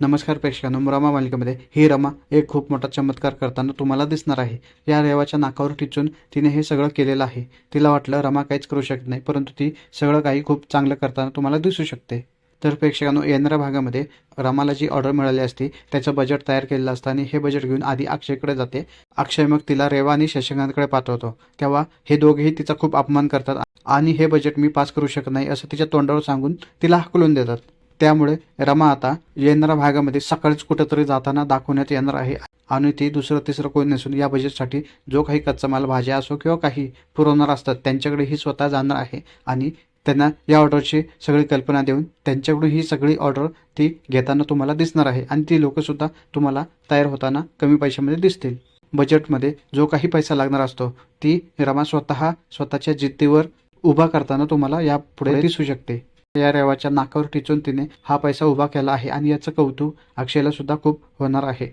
नमस्कार प्रेक्षकांनो रमा मालिकेमध्ये. ही रमा एक खूप मोठा चमत्कार करताना तुम्हाला दिसणार आहे. या रेवाच्या नाकावर टिचून तिने हे सगळं केलेलं आहे. तिला वाटलं रमा काहीच करू शकत नाही परंतु ती सगळं काही खूप चांगलं करताना तुम्हाला दिसू शकते. तर प्रेक्षकांनो येणाऱ्या भागामध्ये रमाला जी ऑर्डर मिळाली असती त्याचं बजेट तयार केलेलं असतं आणि हे बजेट घेऊन आधी अक्षयकडे जाते. अक्षय मग तिला रेवा आणि शशिकांतकडे पाठवतो. तेव्हा हे दोघेही तिचा खूप अपमान करतात आणि हे बजेट मी पास करू शकत नाही असं तिच्या तोंडावर सांगून तिला हकलून देतात. त्यामुळे रमा आता येणाऱ्या भागामध्ये सकाळीच कुठेतरी जाताना दाखवण्यात येणार आहे. आणि ती दुसरं तिसरं कोणी नसून या बजेटसाठी जो काही कच्चा माल भाज्या असो किंवा काही पुरवणार असतात त्यांच्याकडे ही स्वतः जाणार आहे. आणि त्यांना या ऑर्डरची सगळी कल्पना देऊन त्यांच्याकडून ही सगळी ऑर्डर ती घेताना तुम्हाला दिसणार आहे. आणि ती लोकंसुद्धा तुम्हाला तयार होताना कमी पैशामध्ये दिसतील. बजेटमध्ये जो काही पैसा लागणार असतो ती रमा स्वतः स्वतःच्या जिद्दीवर उभा करताना तुम्हाला यापुढे दिसू शकते. या रेवाच्या नाकावर टिचून तिने हा पैसा उभा केला आहे आणि याचं कौतुक अक्षयला सुद्धा खूप होणार आहे.